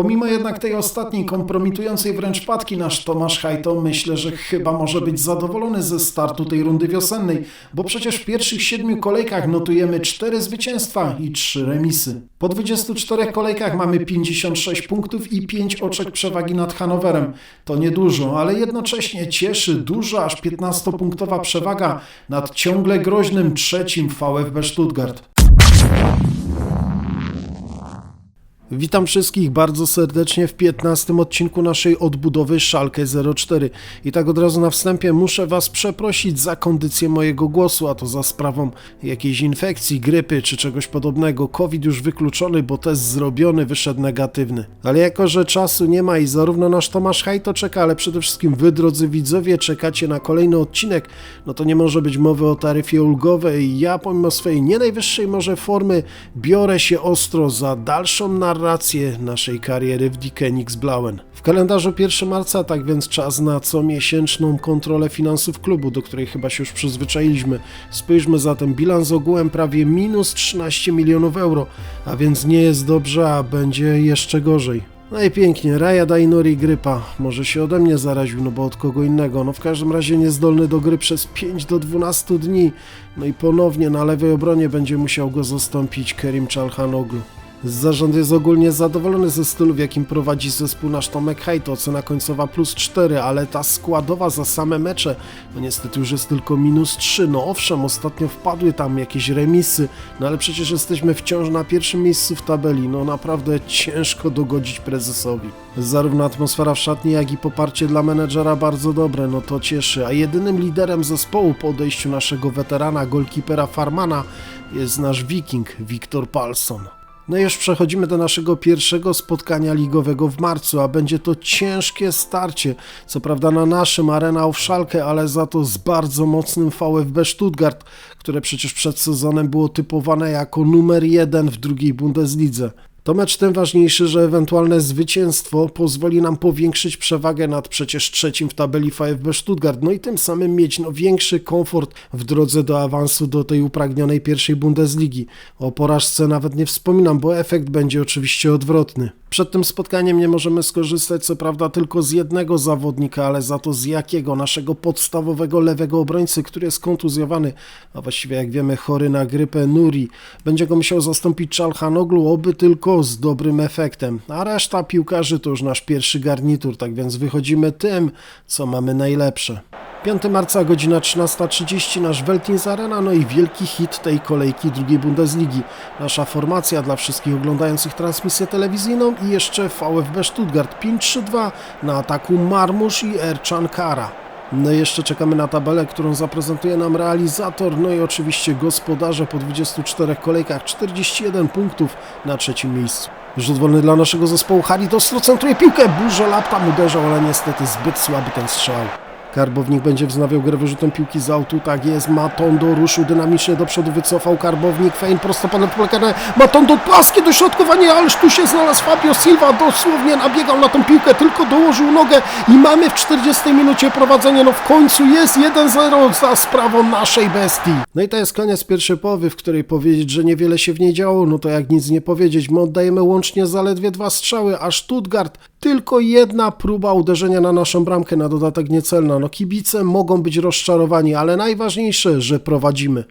Pomimo jednak tej ostatniej kompromitującej wręcz padki nasz Tomasz Hajto myślę, że chyba może być zadowolony ze startu tej rundy wiosennej, bo przecież w pierwszych siedmiu kolejkach notujemy 4 zwycięstwa i 3 remisy. Po 24 kolejkach mamy 56 punktów i 5 oczek przewagi nad Hanowerem. To niedużo, ale jednocześnie cieszy duża, aż 15-punktowa przewaga nad ciągle groźnym trzecim VfB Stuttgart. Witam wszystkich bardzo serdecznie w 15 odcinku naszej odbudowy Szalkę 04. I tak od razu na wstępie muszę Was przeprosić za kondycję mojego głosu, a to za sprawą jakiejś infekcji, grypy czy czegoś podobnego. COVID już wykluczony, bo test zrobiony wyszedł negatywny. Ale jako, że czasu nie ma i zarówno nasz Tomasz Hajto czeka, ale przede wszystkim Wy, drodzy widzowie, czekacie na kolejny odcinek, no to nie może być mowy o taryfie ulgowej. Ja pomimo swojej nie najwyższej może formy biorę się ostro za dalszą narrację narrację naszej kariery w Dikenix Blauen. W kalendarzu 1 marca, tak więc czas na comiesięczną kontrolę finansów klubu, do której chyba się już przyzwyczailiśmy. Spójrzmy zatem, bilans ogółem prawie minus 13 milionów euro, a więc nie jest dobrze, a będzie jeszcze gorzej. No i pięknie, Raja Dainori grypa. Może się ode mnie zaraził, no bo od kogo innego. No w każdym razie niezdolny do gry przez 5 do 12 dni. No i ponownie na lewej obronie będzie musiał go zastąpić Kerim Czalhanoglu. Zarząd jest ogólnie zadowolony ze stylu, w jakim prowadzi zespół nasz Tomek Hejto, cena końcowa plus 4, ale ta składowa za same mecze, no niestety już jest tylko minus 3. No owszem, ostatnio wpadły tam jakieś remisy, no ale przecież jesteśmy wciąż na pierwszym miejscu w tabeli, no naprawdę ciężko dogodzić prezesowi. Zarówno atmosfera w szatni, jak i poparcie dla menedżera bardzo dobre, no to cieszy, a jedynym liderem zespołu po odejściu naszego weterana, golkipera Farmana jest nasz wiking, Wiktor Palson. No i już przechodzimy do naszego pierwszego spotkania ligowego w marcu, a będzie to ciężkie starcie. Co prawda na naszym Arena Schalke, ale za to z bardzo mocnym VfB Stuttgart, które przecież przed sezonem było typowane jako numer jeden w drugiej Bundeslidze. To mecz tym ważniejszy, że ewentualne zwycięstwo pozwoli nam powiększyć przewagę nad przecież trzecim w tabeli VfB Stuttgart, no i tym samym mieć no, większy komfort w drodze do awansu do tej upragnionej pierwszej Bundesligi. O porażce nawet nie wspominam, bo efekt będzie oczywiście odwrotny. Przed tym spotkaniem nie możemy skorzystać co prawda tylko z jednego zawodnika, ale za to z jakiego? Naszego podstawowego lewego obrońcy, który jest kontuzjowany, a właściwie jak wiemy chory na grypę Nuri. Będzie go musiał zastąpić Czalhanoglu, oby tylko z dobrym efektem. A reszta piłkarzy to już nasz pierwszy garnitur, tak więc wychodzimy tym, co mamy najlepsze. 5 marca, godzina 13.30, nasz Weltins Arena, no i wielki hit tej kolejki drugiej Bundesligi. Nasza formacja dla wszystkich oglądających transmisję telewizyjną i jeszcze VfB Stuttgart 5-3-2 na ataku Marmusz i Erczan Kara. No i jeszcze czekamy na tabelę, którą zaprezentuje nam realizator, no i oczywiście gospodarze po 24 kolejkach, 41 punktów na trzecim miejscu. Rzut wolny dla naszego zespołu, Haritos centruje piłkę, burza laptam uderzał, ale niestety zbyt słaby ten strzał. Karbownik będzie wznawiał grę wyrzutem piłki z autu, tak jest, Matondo ruszył dynamicznie do przodu, wycofał Karbownik, Fein prostopadle polegane, Matondo płaskie dośrodkowanie, ależ tu się znalazł Fabio Silva, dosłownie nabiegał na tą piłkę, tylko dołożył nogę. I mamy w 40 minucie prowadzenie, no w końcu jest 1-0 za sprawą naszej bestii. No i to jest koniec pierwszej połowy, w której powiedzieć, że niewiele się w niej działo, no to jak nic nie powiedzieć, my oddajemy łącznie zaledwie dwa strzały, a Stuttgart tylko jedna próba uderzenia na naszą bramkę, na dodatek niecelna. No kibice mogą być rozczarowani, ale najważniejsze, że prowadzimy.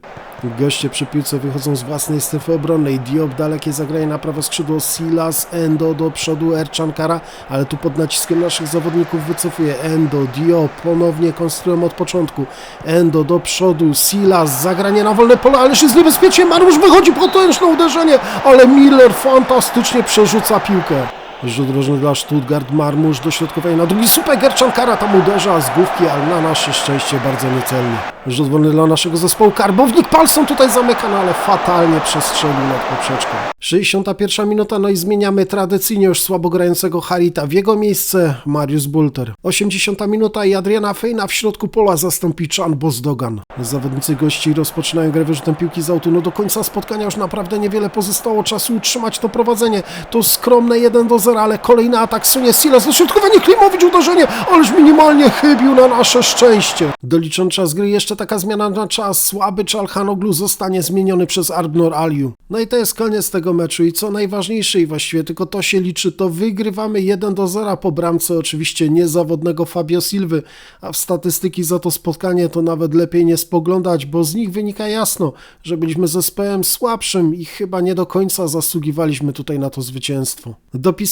Goście przy piłce wychodzą z własnej strefy obronnej. Diop dalekie zagranie na prawo skrzydło. Silas, Endo do przodu, Erczankara, ale tu pod naciskiem naszych zawodników wycofuje Endo, Diop ponownie konstruują od początku. Endo do przodu, Silas, zagranie na wolne pole, ależ jest niebezpiecznie. Marusz wychodzi potężne uderzenie, ale Miller fantastycznie przerzuca piłkę. Rzut rożny dla Stuttgart, Marmusz, dośrodkowanie na drugi super, Gerczankara tam uderza z główki, ale na nasze szczęście bardzo niecelnie. Rzut wolny dla naszego zespołu, Karbownik Palson tutaj zamyka, no ale fatalnie przestrzelił nad poprzeczką. 61 minuta, no i zmieniamy tradycyjnie już słabo grającego Harita w jego miejsce Mariusz Bulter. 80 minuta i Adriana Fejna w środku pola zastąpi Chan Bozdogan. Zawodnicy gości rozpoczynają grę wyrzutem piłki z autu, no do końca spotkania już naprawdę niewiele pozostało czasu utrzymać to prowadzenie. To skromne 1 do 0, ale kolejny atak sunie Silas, dośrodkowanie Klimowicz, uderzenie, ależ minimalnie chybił na nasze szczęście. Doliczony czas gry jeszcze taka zmiana na czas. Słaby Czalhanoglu zostanie zmieniony przez Arbnor Aliu. No i to jest koniec tego meczu i co najważniejsze i właściwie tylko to się liczy, to wygrywamy 1 do 0 po bramce oczywiście niezawodnego Fabio Silwy, a w statystyki za to spotkanie to nawet lepiej nie spoglądać, bo z nich wynika jasno, że byliśmy zespołem słabszym i chyba nie do końca zasługiwaliśmy tutaj na to zwycięstwo.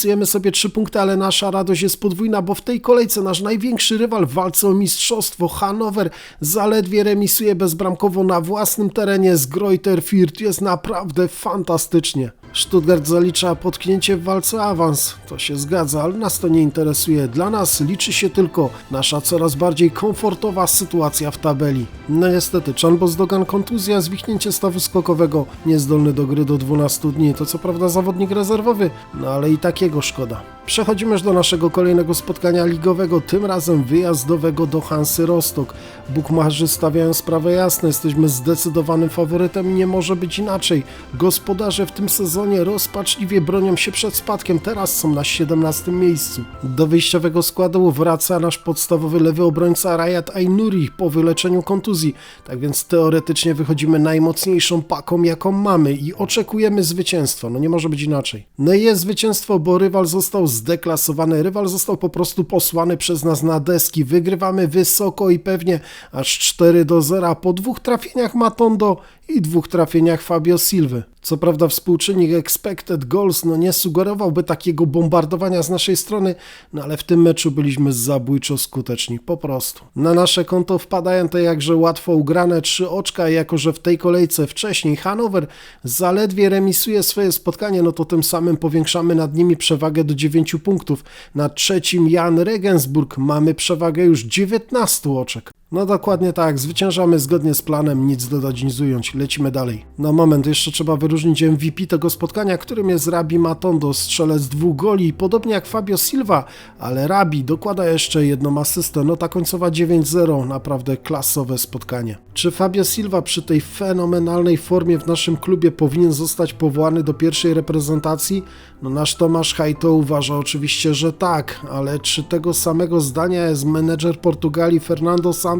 Dopisujemy sobie 3 punkty, ale nasza radość jest podwójna, bo w tej kolejce nasz największy rywal w walce o mistrzostwo Hannover zaledwie remisuje bezbramkowo na własnym terenie z Greuter Fürth. Jest naprawdę fantastycznie. Stuttgart zalicza potknięcie w walce awans. To się zgadza, ale nas to nie interesuje. Dla nas liczy się tylko nasza coraz bardziej komfortowa sytuacja w tabeli. No niestety, Chan Bozdogan kontuzja, zwichnięcie stawu skokowego, niezdolny do gry do 12 dni. To co prawda zawodnik rezerwowy, no ale i takiego szkoda. Przechodzimy już do naszego kolejnego spotkania ligowego, tym razem wyjazdowego do Hansy Rostock. Bukmacherzy stawiają sprawę jasne, jesteśmy zdecydowanym faworytem i nie może być inaczej. Gospodarze w tym sezonie rozpaczliwie bronią się przed spadkiem, teraz są na 17 miejscu. Do wyjściowego składu wraca nasz podstawowy lewy obrońca Rayat Ainuri po wyleczeniu kontuzji, tak więc teoretycznie wychodzimy najmocniejszą paką jaką mamy i oczekujemy zwycięstwa, no nie może być inaczej. No i jest zwycięstwo, bo rywal został zdeklasowany, rywal został po prostu posłany przez nas na deski, wygrywamy wysoko i pewnie aż 4 do 0 po dwóch trafieniach Matondo i dwóch trafieniach Fabio Silva. Co prawda współczynnik expected goals no nie sugerowałby takiego bombardowania z naszej strony, no ale w tym meczu byliśmy zabójczo skuteczni, po prostu. Na nasze konto wpadają te jakże łatwo ugrane trzy oczka, jako że w tej kolejce wcześniej Hanover zaledwie remisuje swoje spotkanie, no to tym samym powiększamy nad nimi przewagę do 9 punktów. Na trzecim Jan Regensburg mamy przewagę już 19 oczek. No dokładnie tak, zwyciężamy zgodnie z planem, nic dodać, nic ująć, lecimy dalej. Na moment, jeszcze trzeba wyróżnić MVP tego spotkania, którym jest Rabi Matondo, strzelec dwóch goli, podobnie jak Fabio Silva, ale Rabi dokłada jeszcze jedną asystę, no ta końcowa 9-0, naprawdę klasowe spotkanie. Czy Fabio Silva przy tej fenomenalnej formie w naszym klubie powinien zostać powołany do pierwszej reprezentacji? No nasz Tomasz Hajto uważa oczywiście, że tak, ale czy tego samego zdania jest menedżer Portugalii Fernando Santos?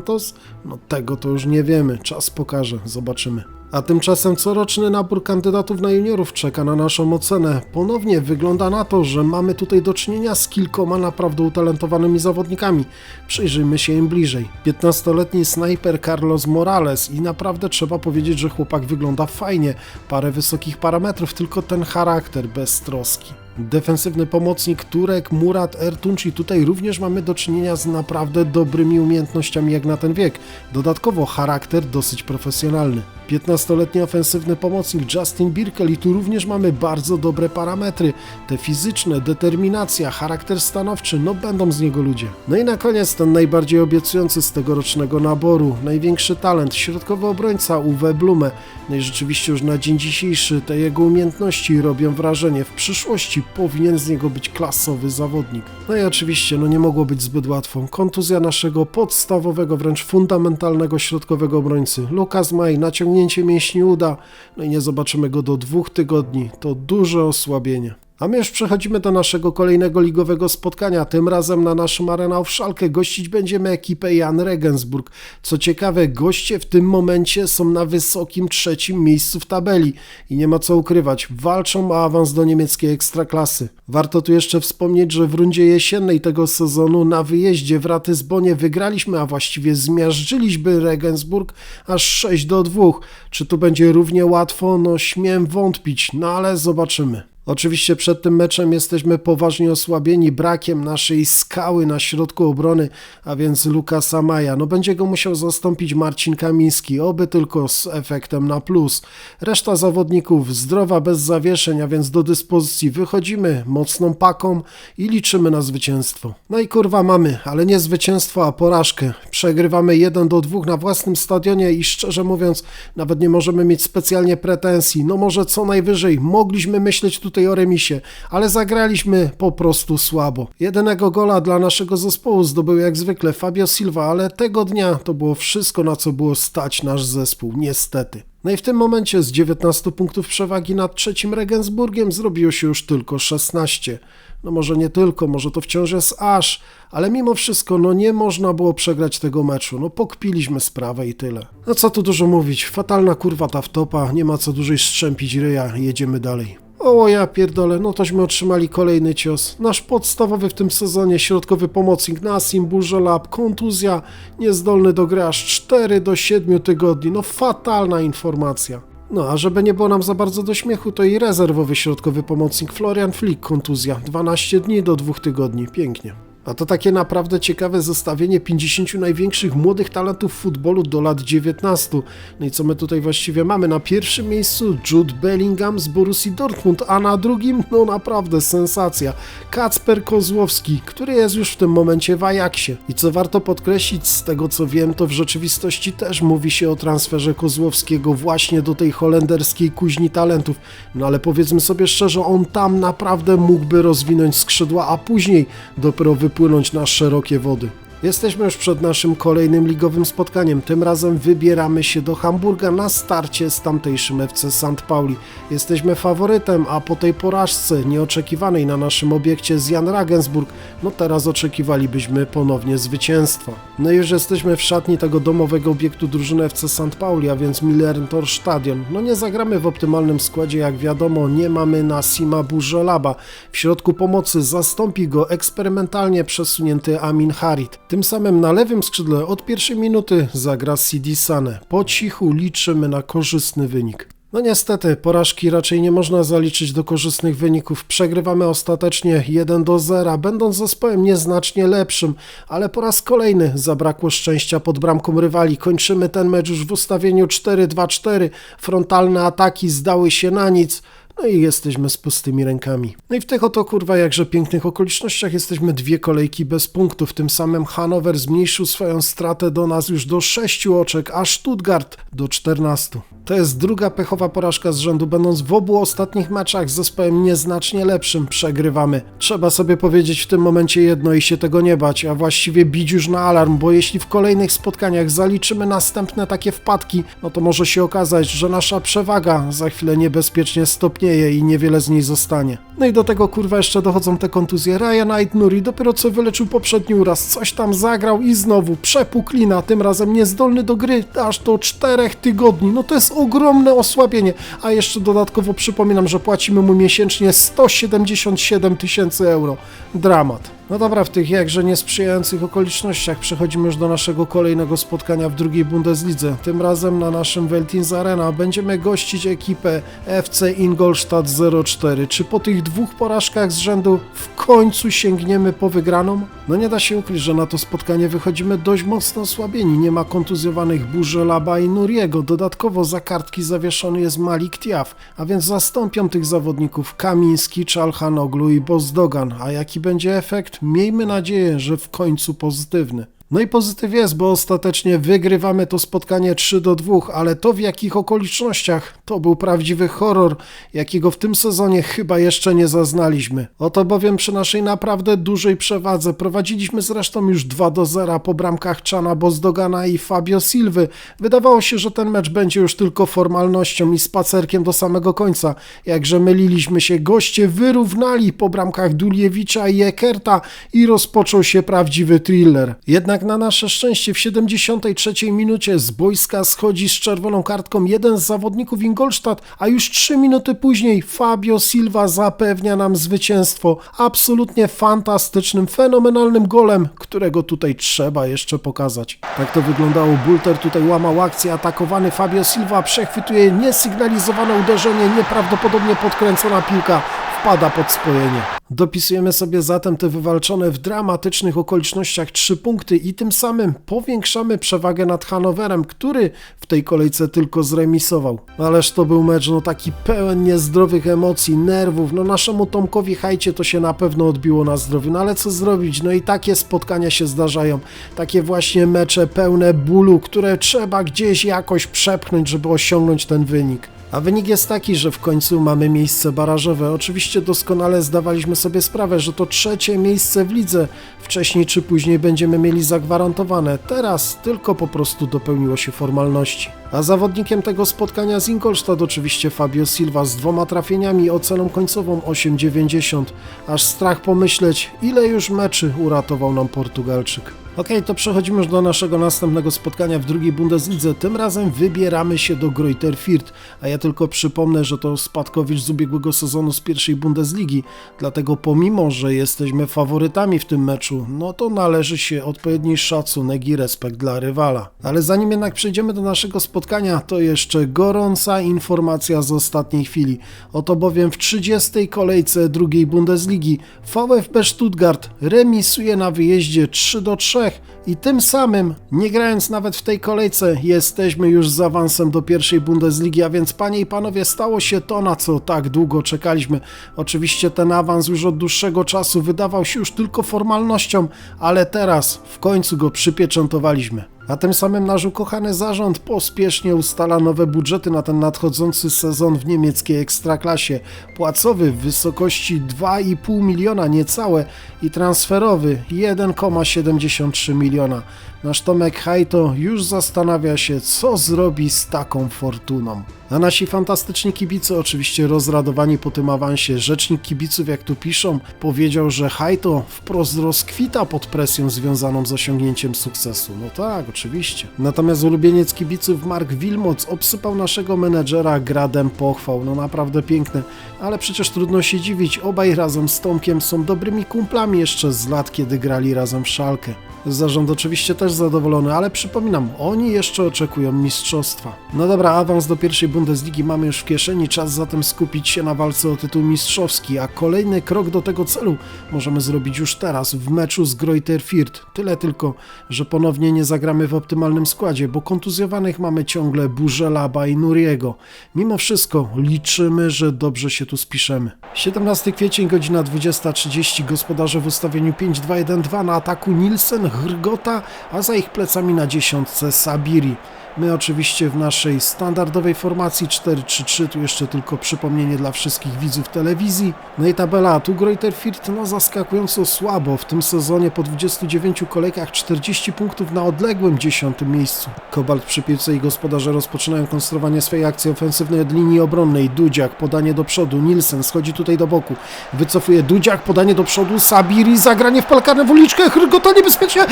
No tego to już nie wiemy, czas pokaże, zobaczymy. A tymczasem coroczny nabór kandydatów na juniorów czeka na naszą ocenę. Ponownie wygląda na to, że mamy tutaj do czynienia z kilkoma naprawdę utalentowanymi zawodnikami. Przyjrzyjmy się im bliżej. 15-letni snajper Carlos Morales i naprawdę trzeba powiedzieć, że chłopak wygląda fajnie. Parę wysokich parametrów, tylko ten charakter bez troski. Defensywny pomocnik Turek Murat Ertunci. Tutaj również mamy do czynienia z naprawdę dobrymi umiejętnościami jak na ten wiek. Dodatkowo charakter dosyć profesjonalny. 15-letni ofensywny pomocnik Justin Birkel i tu również mamy bardzo dobre parametry. Te fizyczne, determinacja, charakter stanowczy, no będą z niego ludzie. No i na koniec ten najbardziej obiecujący z tegorocznego naboru, największy talent, środkowy obrońca Uwe Blume. No i rzeczywiście już na dzień dzisiejszy te jego umiejętności robią wrażenie. W przyszłości powinien z niego być klasowy zawodnik. No i oczywiście, no nie mogło być zbyt łatwo. Kontuzja naszego podstawowego, wręcz fundamentalnego środkowego obrońcy. Lukas Maj, naciągnięcie mięśni uda, no i nie zobaczymy go do dwóch tygodni. To duże osłabienie. A my już przechodzimy do naszego kolejnego ligowego spotkania. Tym razem na naszym Arena w Szalkę gościć będziemy ekipę Jan Regensburg. Co ciekawe, goście w tym momencie są na wysokim trzecim miejscu w tabeli i nie ma co ukrywać, walczą o awans do niemieckiej ekstraklasy. Warto tu jeszcze wspomnieć, że w rundzie jesiennej tego sezonu na wyjeździe w Ratysbonie wygraliśmy, a właściwie zmiażdżyliśmy Regensburg aż 6 do 2. Czy tu będzie równie łatwo? No śmiem wątpić, no ale zobaczymy. Oczywiście przed tym meczem jesteśmy poważnie osłabieni brakiem naszej skały na środku obrony, a więc Lukasa Maja. No będzie go musiał zastąpić Marcin Kamiński, oby tylko z efektem na plus. Reszta zawodników zdrowa, bez zawieszeń, a więc do dyspozycji. Wychodzimy mocną paką i liczymy na zwycięstwo. No i kurwa mamy, ale nie zwycięstwo, a porażkę. Przegrywamy 1 do 2 na własnym stadionie i szczerze mówiąc nawet nie możemy mieć specjalnie pretensji. No może co najwyżej mogliśmy myśleć tutaj tutaj o remisie, ale zagraliśmy po prostu słabo. Jedynego gola dla naszego zespołu zdobył jak zwykle Fabio Silva, ale tego dnia to było wszystko, na co było stać nasz zespół, niestety. No i w tym momencie z 19 punktów przewagi nad trzecim Regensburgiem zrobiło się już tylko 16. No może nie tylko, może to wciąż jest aż, ale mimo wszystko no nie można było przegrać tego meczu. No pokpiliśmy sprawę i tyle. No co tu dużo mówić, fatalna kurwa ta wtopa, nie ma co dłużej strzępić ryja, jedziemy dalej. O ja pierdolę, no tośmy otrzymali kolejny cios. Nasz podstawowy w tym sezonie środkowy pomocnik Nasim Burzolab, kontuzja, niezdolny do gry aż 4 do 7 tygodni. No fatalna informacja. No, a żeby nie było nam za bardzo do śmiechu, to i rezerwowy środkowy pomocnik Florian Flick, kontuzja. 12 dni do 2 tygodni. Pięknie. A to takie naprawdę ciekawe zestawienie 50 największych młodych talentów futbolu do lat 19. No i co my tutaj właściwie mamy? Na pierwszym miejscu Jude Bellingham z Borussii Dortmund, a na drugim, no naprawdę sensacja, Kacper Kozłowski, który jest już w tym momencie w Ajaxie. I co warto podkreślić, z tego co wiem, to w rzeczywistości też mówi się o transferze Kozłowskiego właśnie do tej holenderskiej kuźni talentów. No ale powiedzmy sobie szczerze, on tam naprawdę mógłby rozwinąć skrzydła, a później dopiero wypłynąć na szerokie wody. Jesteśmy już przed naszym kolejnym ligowym spotkaniem. Tym razem wybieramy się do Hamburga na starcie z tamtejszym FC St. Pauli. Jesteśmy faworytem, a po tej porażce nieoczekiwanej na naszym obiekcie z Jan Regensburg, no teraz oczekiwalibyśmy ponownie zwycięstwa. No i już jesteśmy w szatni tego domowego obiektu drużyny FC St. Pauli, a więc Millertor Stadion. No nie zagramy w optymalnym składzie, jak wiadomo, nie mamy Nasima Burzolaba. W środku pomocy zastąpi go eksperymentalnie przesunięty Amin Harit. Tym samym na lewym skrzydle od pierwszej minuty zagra Sidi Sane. Po cichu liczymy na korzystny wynik. No niestety, porażki raczej nie można zaliczyć do korzystnych wyników. Przegrywamy ostatecznie 1 do 0, będąc zespołem nieznacznie lepszym, ale po raz kolejny zabrakło szczęścia pod bramką rywali. Kończymy ten mecz już w ustawieniu 4-2-4. Frontalne ataki zdały się na nic. No i jesteśmy z pustymi rękami. No i w tych oto kurwa jakże pięknych okolicznościach jesteśmy dwie kolejki bez punktów. Tym samym Hanower zmniejszył swoją stratę do nas już do 6 oczek, a Stuttgart do 14. To jest druga pechowa porażka z rzędu, będąc w obu ostatnich meczach z zespołem nieznacznie lepszym przegrywamy. Trzeba sobie powiedzieć w tym momencie jedno i się tego nie bać, a właściwie bić już na alarm, bo jeśli w kolejnych spotkaniach zaliczymy następne takie wpadki, no to może się okazać, że nasza przewaga za chwilę niebezpiecznie stopnieje i niewiele z niej zostanie. No i do tego kurwa jeszcze dochodzą te kontuzje. Ryan Knight Nuri dopiero co wyleczył poprzedni uraz, coś tam zagrał i znowu przepuklina, tym razem niezdolny do gry aż do czterech tygodni. No to jest ogromne osłabienie, a jeszcze dodatkowo przypominam, że płacimy mu miesięcznie 177 tysięcy euro. Dramat. No dobra, w tych jakże niesprzyjających okolicznościach przechodzimy już do naszego kolejnego spotkania w drugiej Bundeslidze. Tym razem na naszym Veltins Arena będziemy gościć ekipę FC Ingolstadt 04. Czy po tych dwóch porażkach z rzędu w końcu sięgniemy po wygraną? No nie da się ukryć, że na to spotkanie wychodzimy dość mocno osłabieni. Nie ma kontuzjowanych Burzelaba i Nuriego. Dodatkowo za kartki zawieszony jest Malik Tiaf, a więc zastąpią tych zawodników Kamiński, Czalhanoglu i Bozdogan. A jaki będzie efekt? Miejmy nadzieję, że w końcu pozytywny. No i pozytyw jest, bo ostatecznie wygrywamy to spotkanie 3 do 2, ale to w jakich okolicznościach to był prawdziwy horror, jakiego w tym sezonie chyba jeszcze nie zaznaliśmy. Oto bowiem przy naszej naprawdę dużej przewadze prowadziliśmy zresztą już 2 do 0 po bramkach Czana Bozdogana i Fabio Silwy. Wydawało się, że ten mecz będzie już tylko formalnością i spacerkiem do samego końca. Jakże myliliśmy się, goście wyrównali po bramkach Duliewicza i Ekerta i rozpoczął się prawdziwy thriller. Jednak jednak na nasze szczęście w 73 minucie z boiska schodzi z czerwoną kartką jeden z zawodników Ingolstadt, a już 3 minuty później Fabio Silva zapewnia nam zwycięstwo absolutnie fantastycznym, fenomenalnym golem, którego tutaj trzeba jeszcze pokazać. Tak to wyglądało. Bulter tutaj łamał akcję, atakowany Fabio Silva przechwytuje niesygnalizowane uderzenie, nieprawdopodobnie podkręcona piłka wpada pod spojenie. Dopisujemy sobie zatem te wywalczone w dramatycznych okolicznościach trzy punkty i tym samym powiększamy przewagę nad Hanowerem, który w tej kolejce tylko zremisował. Ależ to był mecz no taki pełen niezdrowych emocji, nerwów, no naszemu Tomkowi Hajcie to się na pewno odbiło na zdrowiu, no ale co zrobić, no i takie spotkania się zdarzają, takie właśnie mecze pełne bólu, które trzeba gdzieś jakoś przepchnąć, żeby osiągnąć ten wynik. A wynik jest taki, że w końcu mamy miejsce barażowe. Oczywiście doskonale zdawaliśmy sobie sprawę, że to trzecie miejsce w lidze wcześniej czy później będziemy mieli zagwarantowane. Teraz tylko po prostu dopełniło się formalności. A zawodnikiem tego spotkania z Ingolstadt oczywiście Fabio Silva z dwoma trafieniami i oceną końcową 8,90. Aż strach pomyśleć, ile już meczy uratował nam Portugalczyk. Ok, to przechodzimy już do naszego następnego spotkania w drugiej Bundeslidze. Tym razem wybieramy się do Greuther Fürth, a ja tylko przypomnę, że to spadkowicz z ubiegłego sezonu z pierwszej Bundesligi, dlatego pomimo, że jesteśmy faworytami w tym meczu, no to należy się odpowiedni szacunek i respekt dla rywala. Ale zanim jednak przejdziemy do naszego spotkania, to jeszcze gorąca informacja z ostatniej chwili. Oto bowiem w 30. kolejce drugiej Bundesligi VfB Stuttgart remisuje na wyjeździe 3 do 3 i tym samym, nie grając nawet w tej kolejce, jesteśmy już z awansem do pierwszej Bundesligi, a więc panie i panowie, stało się to, na co tak długo czekaliśmy. Oczywiście ten awans już od dłuższego czasu wydawał się już tylko formalnością, ale teraz w końcu go przypieczętowaliśmy. A tym samym nasz ukochany zarząd pospiesznie ustala nowe budżety na ten nadchodzący sezon w niemieckiej ekstraklasie. Płacowy w wysokości 2,5 miliona niecałe i transferowy 1,73 miliona. Nasz Tomek Hajto już zastanawia się, co zrobi z taką fortuną. A nasi fantastyczni kibice, oczywiście rozradowani po tym awansie, rzecznik kibiców, jak tu piszą, powiedział, że Hajto wprost rozkwita pod presją związaną z osiągnięciem sukcesu. No tak, oczywiście. Natomiast ulubieniec kibiców Mark Wilmoc obsypał naszego menedżera gradem pochwał. No naprawdę piękne, ale przecież trudno się dziwić. Obaj razem z Tomkiem są dobrymi kumplami jeszcze z lat, kiedy grali razem w szalkę. Zarząd oczywiście też zadowolony, ale przypominam, oni jeszcze oczekują mistrzostwa. No dobra, awans do pierwszej Bundesligi mamy już w kieszeni, czas zatem skupić się na walce o tytuł mistrzowski, a kolejny krok do tego celu możemy zrobić już teraz, w meczu z Greuther Fürth. Tyle tylko, że ponownie nie zagramy w optymalnym składzie, bo kontuzjowanych mamy ciągle Burzelaba i Nuriego. Mimo wszystko liczymy, że dobrze się tu spiszemy. 17 kwiecień, godzina 20.30, gospodarze w ustawieniu 5-2-1-2 na ataku Nielsen, Hrgota, a za ich plecami na dziesiątce Sabiri. My oczywiście w naszej standardowej formacji 4-3-3, tu jeszcze tylko przypomnienie dla wszystkich widzów telewizji. No i tabela, tu Greuther Fürth no zaskakująco słabo, w tym sezonie po 29 kolejkach 40 punktów na odległym 10 miejscu. Kobalt przy piłce i gospodarze rozpoczynają konstruowanie swojej akcji ofensywnej od linii obronnej. Dudziak, podanie do przodu, Nielsen schodzi tutaj do boku, wycofuje Dudziak, podanie do przodu, Sabiri, zagranie w palkarne w uliczkę, Hrgota niebezpiecznie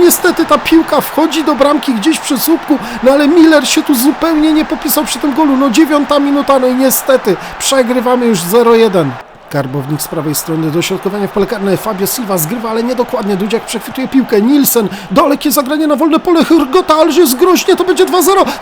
niestety ta piłka wchodzi do bramki gdzieś przy słupku, no ale Miller się tu zupełnie nie popisał przy tym golu. No dziewiąta minuta, no i niestety przegrywamy już 0-1. Karbownik z prawej strony, dośrodkowanie w pole karne, Fabio Silva zgrywa, ale niedokładnie, Dudziak przechwytuje piłkę, Nielsen, dalekie zagranie na wolne pole, Hrgota, jest groźnie, to będzie 2-0,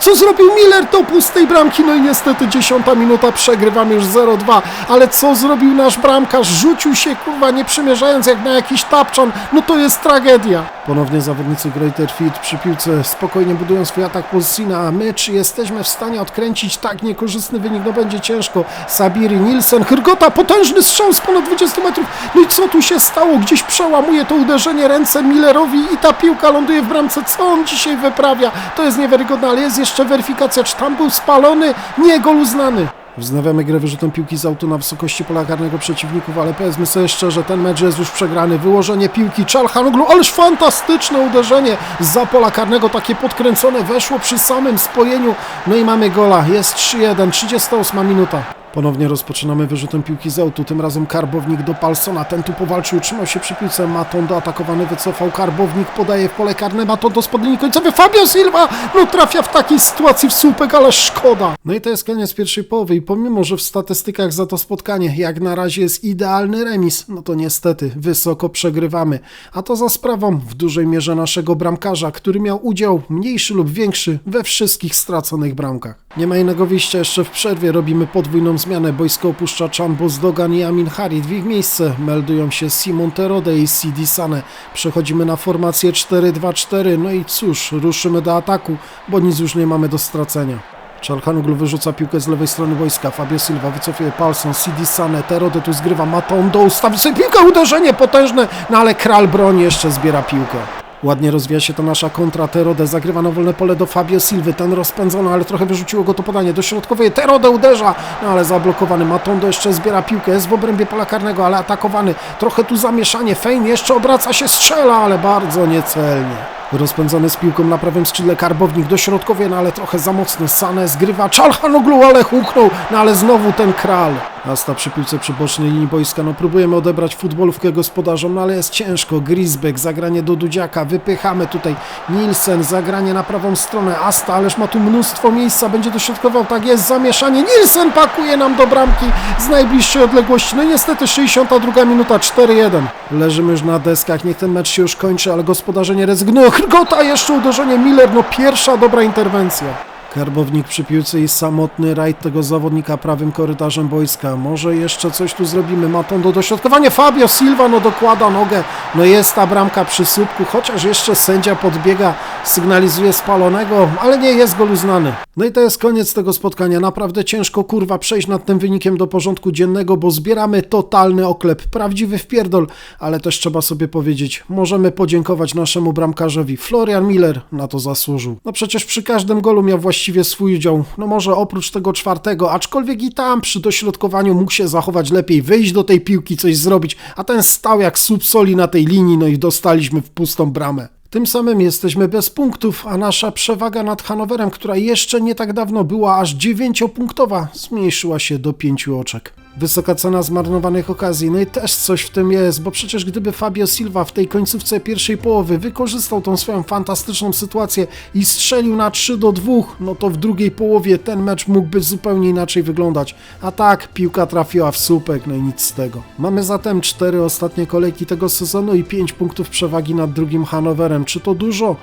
co zrobił Miller? Do pustej bramki, no i niestety dziesiąta minuta, przegrywamy już 0-2, ale co zrobił nasz bramkarz, rzucił się, kurwa, nie przymierzając jak na jakiś tapczan, no to jest tragedia. Ponownie zawodnicy Greater Fit przy piłce. Spokojnie budują swój atak pozycyjny, a my czy jesteśmy w stanie odkręcić tak niekorzystny wynik, no będzie ciężko. Sabiri, Nielsen, Hrgota, potężny strzał z ponad 20 metrów. No i co tu się stało? Gdzieś przełamuje to uderzenie ręce Millerowi i ta piłka ląduje w bramce. Co on dzisiaj wyprawia? To jest niewiarygodne, ale jest jeszcze weryfikacja, czy tam był spalony? Nie, gol uznany. Wznawiamy grę wyrzutem piłki z autu na wysokości pola karnego przeciwników, ale powiedzmy sobie szczerze, ten mecz jest już przegrany. Wyłożenie piłki, Czalhanoglu, ależ fantastyczne uderzenie za pola karnego, takie podkręcone, weszło przy samym spojeniu. No i mamy gola, jest 3-1, 38 minuta. Ponownie rozpoczynamy wyrzutem piłki z autu, tym razem Karbownik do Palsona, ten tu powalczył, trzymał się przy piłce, Matondo atakowany wycofał, Karbownik podaje w pole karne, Matondo spod linii końcowej, Fabio Silva, no trafia w takiej sytuacji w słupek, ale szkoda. No i to jest koniec pierwszej połowy. I pomimo, że w statystykach za to spotkanie jak na razie jest idealny remis, no to niestety wysoko przegrywamy, a to za sprawą w dużej mierze naszego bramkarza, który miał udział mniejszy lub większy we wszystkich straconych bramkach. Nie ma innego wyjścia, jeszcze w przerwie robimy podwójną zmianę. Boisko opuszcza Chan Bozdogan i Amin Harit. W ich miejsce meldują się Simon Terode i Sidi Sane. Przechodzimy na formację 4-2-4. No i cóż, ruszymy do ataku, bo nic już nie mamy do stracenia. Czalhanoglu wyrzuca piłkę z lewej strony boiska. Fabio Silva wycofuje Palson, Sidi Sane, Terode tu zgrywa Matondo, ustawi sobie piłkę, uderzenie potężne, no ale Kral broni jeszcze zbiera piłkę. Ładnie rozwija się ta nasza kontra. Terode zagrywa na wolne pole do Fabio Silwy. Ten rozpędzony, ale trochę wyrzuciło go to podanie. Do środkowej Terode uderza, no ale zablokowany. Matondo jeszcze zbiera piłkę. Jest w obrębie pola karnego, ale atakowany. Trochę tu zamieszanie. Fein jeszcze obraca się, strzela, ale bardzo niecelnie. Rozpędzony z piłką na prawym skrzydle Karbownik do środkowej, no ale trochę za mocno. Sane zgrywa Czalhanoglu, ale huknął, no ale znowu ten kral. Asta przy piłce przy bocznej linii boiska, no próbujemy odebrać futbolówkę gospodarzom, no ale jest ciężko. Grisbeck, zagranie do Dudziaka, wypychamy tutaj Nielsen, zagranie na prawą stronę. Asta, ależ ma tu mnóstwo miejsca, będzie dośrodkował, tak jest, zamieszanie. Nielsen pakuje nam do bramki z najbliższej odległości. No niestety 62 minuta, 4-1. Leżymy już na deskach, niech ten mecz się już kończy, ale gospodarze nie rezygnują. Hrgota, jeszcze uderzenie Miller, no pierwsza dobra interwencja. Karbownik przy piłce i samotny rajd tego zawodnika prawym korytarzem boiska. Może jeszcze coś tu zrobimy. Maton do dośrodkowania. Fabio Silva no dokłada nogę. No jest ta bramka przy słupku, chociaż jeszcze sędzia podbiega, sygnalizuje spalonego, ale nie jest gol uznany. No i to jest koniec tego spotkania. Naprawdę ciężko kurwa przejść nad tym wynikiem do porządku dziennego, bo zbieramy totalny oklep, prawdziwy wpierdol, ale też trzeba sobie powiedzieć, możemy podziękować naszemu bramkarzowi. Florian Miller na to zasłużył. No przecież przy każdym golu miał właściwie swój udział. No może oprócz tego czwartego, aczkolwiek i tam przy dośrodkowaniu mógł się zachować lepiej, wyjść do tej piłki, coś zrobić, a ten stał jak słup soli na tej linii, no i dostaliśmy w pustą bramę. Tym samym jesteśmy bez punktów, a nasza przewaga nad Hanowerem, która jeszcze nie tak dawno była aż dziewięciopunktowa, zmniejszyła się do pięciu oczek. Wysoka cena zmarnowanych okazji, no i też coś w tym jest, bo przecież gdyby Fabio Silva w tej końcówce pierwszej połowy wykorzystał tą swoją fantastyczną sytuację i strzelił na 3 do 2, no to w drugiej połowie ten mecz mógłby zupełnie inaczej wyglądać. A tak, piłka trafiła w słupek, no i nic z tego. Mamy zatem cztery ostatnie kolejki tego sezonu i 5 punktów przewagi nad drugim Hanowerem. Czy to dużo?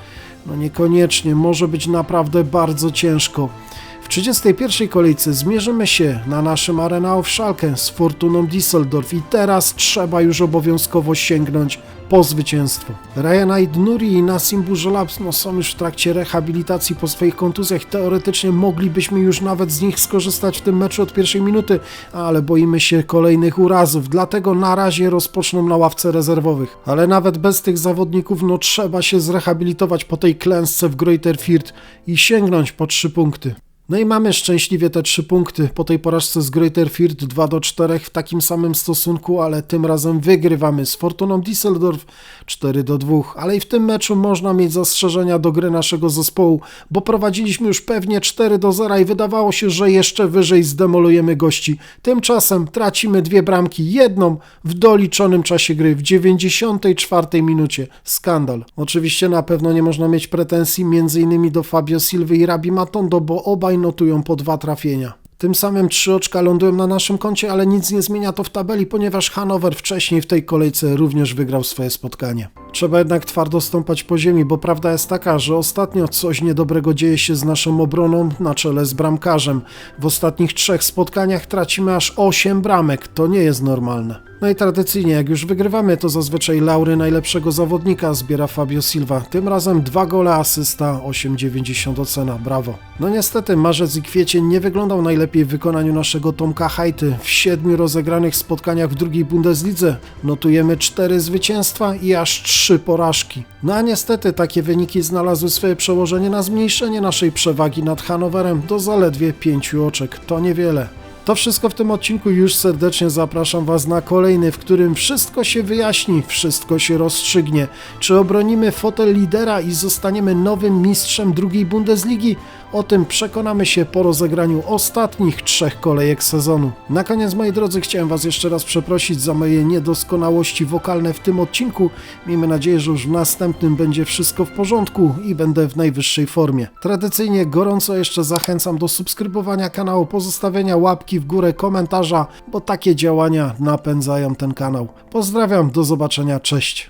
No niekoniecznie, może być naprawdę bardzo ciężko. W 31. kolejce zmierzymy się na naszym Arena w Schalke z Fortuną Düsseldorf i teraz trzeba już obowiązkowo sięgnąć po zwycięstwo. Ryan Aidnuri i Nassim Bujolabs no, są już w trakcie rehabilitacji po swoich kontuzjach. Teoretycznie moglibyśmy już nawet z nich skorzystać w tym meczu od pierwszej minuty, ale boimy się kolejnych urazów, dlatego na razie rozpoczną na ławce rezerwowych. Ale nawet bez tych zawodników no trzeba się zrehabilitować po tej klęsce w Greuther Fürth i sięgnąć po trzy punkty. No i mamy szczęśliwie te trzy punkty po tej porażce z Greuther Fürth 2 do 4 w takim samym stosunku, ale tym razem wygrywamy z Fortuną Düsseldorf 4 do 2, ale i w tym meczu można mieć zastrzeżenia do gry naszego zespołu, bo prowadziliśmy już pewnie 4 do 0 i wydawało się, że jeszcze wyżej zdemolujemy gości. Tymczasem tracimy dwie bramki, jedną w doliczonym czasie gry w 94 minucie. Skandal. Oczywiście na pewno nie można mieć pretensji m.in. do Fabio Silva i Rabi Matondo, bo obaj notują po dwa trafienia. Tym samym trzy oczka lądują na naszym koncie, ale nic nie zmienia to w tabeli, ponieważ Hanower wcześniej w tej kolejce również wygrał swoje spotkanie. Trzeba jednak twardo stąpać po ziemi, bo prawda jest taka, że ostatnio coś niedobrego dzieje się z naszą obroną na czele z bramkarzem. W ostatnich trzech spotkaniach tracimy aż 8 bramek, to nie jest normalne. No i tradycyjnie, jak już wygrywamy, to zazwyczaj laury najlepszego zawodnika zbiera Fabio Silva. Tym razem dwa gole, asysta, 8,90 ocena, brawo. No niestety, marzec i kwiecień nie wyglądał najlepiej w wykonaniu naszego Tomka Hajty. W siedmiu rozegranych spotkaniach w drugiej Bundeslidze notujemy cztery zwycięstwa i aż trzy porażki. No a niestety takie wyniki znalazły swoje przełożenie na zmniejszenie naszej przewagi nad Hanowerem do zaledwie pięciu oczek. To niewiele. To wszystko w tym odcinku. Już serdecznie zapraszam Was na kolejny, w którym wszystko się wyjaśni, wszystko się rozstrzygnie. Czy obronimy fotel lidera i zostaniemy nowym mistrzem drugiej Bundesligi? O tym przekonamy się po rozegraniu ostatnich trzech kolejek sezonu. Na koniec, moi drodzy, chciałem Was jeszcze raz przeprosić za moje niedoskonałości wokalne w tym odcinku. Miejmy nadzieję, że już w następnym będzie wszystko w porządku i będę w najwyższej formie. Tradycyjnie gorąco jeszcze zachęcam do subskrybowania kanału, pozostawienia łapki w górę, komentarza, bo takie działania napędzają ten kanał. Pozdrawiam, do zobaczenia, cześć.